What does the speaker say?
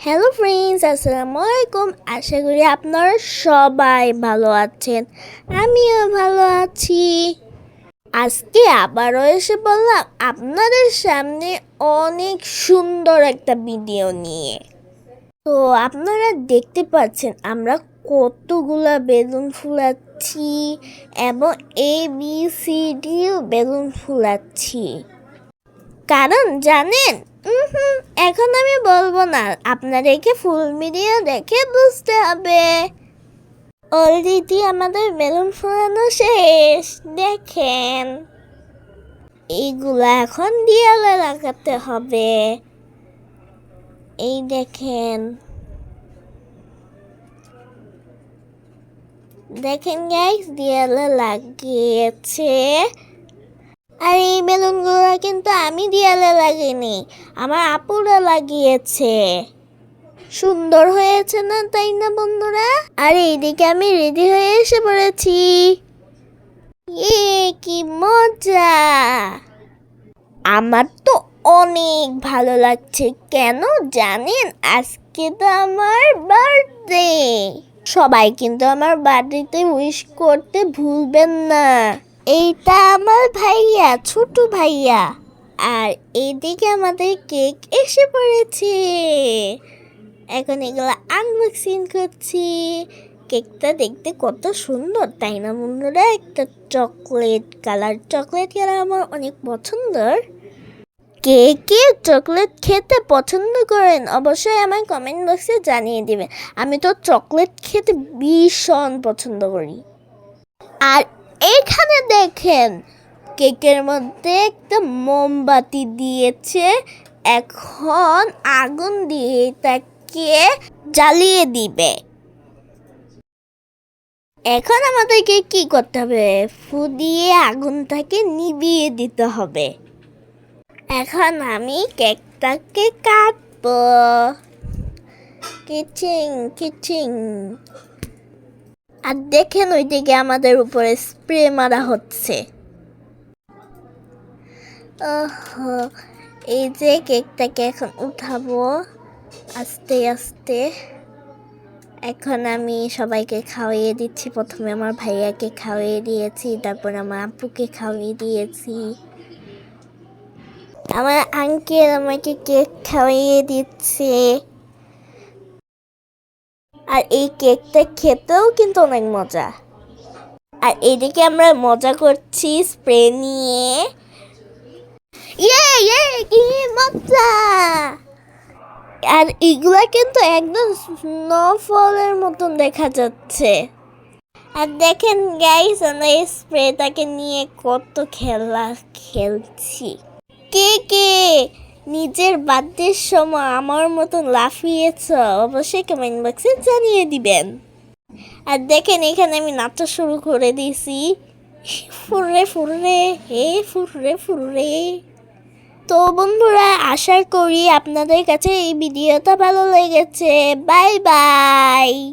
Hello friends আসসালামু আলাইকুম। আশা করি আপনারা সবাই ভালো আছেন। আমিও ভালো আছি। আজকে আবারও এসে বললাম আপনাদের সামনে অনেক সুন্দর একটা ভিডিও নিয়ে। তো আপনারা দেখতে পাচ্ছেন, আমরা কতগুলা বেলুন ফুলাচ্ছি এবং এ বি সি ডিও বেলুন ফুলাচ্ছি। কারণ জানেন? এখন আমি বলব না, আপনাদেরকে ফুল ভিডিও দেখে বুঝতে হবে। অলরেডি আমাদের বেলুন ফোলানো শেষ, দেখেন। এইগুলা এখন দেয়ালে লাগাতে হবে। এই দেখেন। দেখেন গাইস দেয়ালে লাগিয়েছে। আর এই বেলুনগুলো কিন্তু আমি দেয়ালে লাগিনি, আমার আপুরা লাগিয়েছে। সুন্দর হয়েছে না, তাই না বন্ধুরা? আর এইদিকে আমি রেডি হয়ে এসে পড়েছি। ইয়ে কি মজা! আমার তো অনেক ভালো লাগছে, কেন জানেন? আজকে তো আমার বার্থডে। সবাই কিন্তু আমার বার্থডেতে উইশ করতে ভুলবেন না। এইটা আমার ভাইয়া, ছোট ভাইয়া। আর এইদিকে আমাদের কেক এসে পড়েছে। এখন এগুলো আনবক্সিং করছি। কেকটা দেখতে কত সুন্দর, তাই না বন্ধুরা? একটা চকলেট কালার চকলেট কালার আমার অনেক পছন্দের। কে কে চকলেট খেতে পছন্দ করেন, অবশ্যই আমার কমেন্ট বক্সে জানিয়ে দেবেন। আমি তো চকলেট খেতে ভীষণ পছন্দ করি। আর এখানে দেখেন, কেকের মধ্যে একটা মোমবাতি দিয়েছে। এখন আগুন দিয়ে তাকে জ্বালিয়ে দিবে। এখন আমাদেরকে কি করতে হবে? ফু দিয়ে আগুনটাকে নিভিয়ে দিতে হবে। এখন আমি কেকটাকে কাটবো। কিচিং কিচিং। আর দেখেন ওইদিকে আমাদের উপরে স্প্রে মারা হচ্ছে। এই যে কেকটাকে এখন উঠাবো। আস্তে আস্তে। এখন আমি সবাইকে খাওয়িয়ে দিচ্ছি। প্রথমে আমার ভাইয়াকে খাওয়িয়ে দিয়েছি, তারপর আমার আপুকে খাওয়িয়ে দিয়েছি। আমার আঙ্কেল আমাকে কেক খাওয়িয়ে দিচ্ছে। আর এই কেকটা খেতেও কিন্তু অনেক মজা। আর এদিকে আমরা মজা করছি স্প্রে নিয়ে। ইয়ে ইয়ে কি মজা! আর এগুলা কিন্তু একদম স্নোফলের মতন দেখা যাচ্ছে। আর দেখেন গাইস আমরা এই স্প্রেটাকে নিয়ে কত খেলা খেলছি। কে কে? নিজের বার্থডের সময় আমার মতন লাফিয়েছ, অবশ্যই কমেন্ট বক্সে জানিয়ে দিবেন। আর দেখেন, এখানে আমি নাচা শুরু করে দিয়েছি। ফুররে ফুররে, হে ফুররে ফুররে। তো বন্ধুরা, আশা করি আপনাদের কাছে এই ভিডিওটা ভালো লেগেছে। Bye bye.